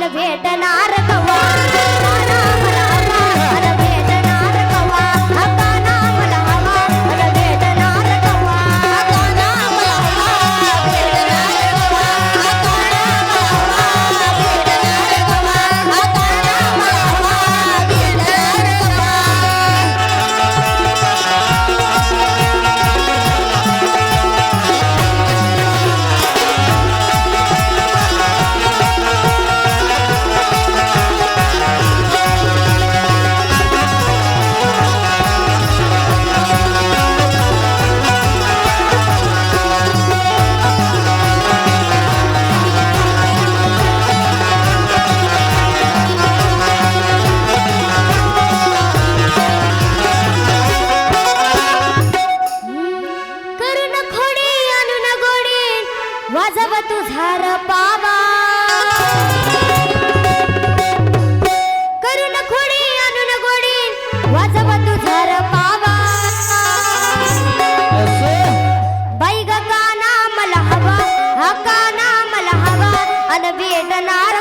நான் வேட்டனாரகமா वाजव तुझार पावा करून खोडी आणून गोडी वाजव तुझार पावा बाई ग काना मला हवा हा काना मला हवा अन भेटणार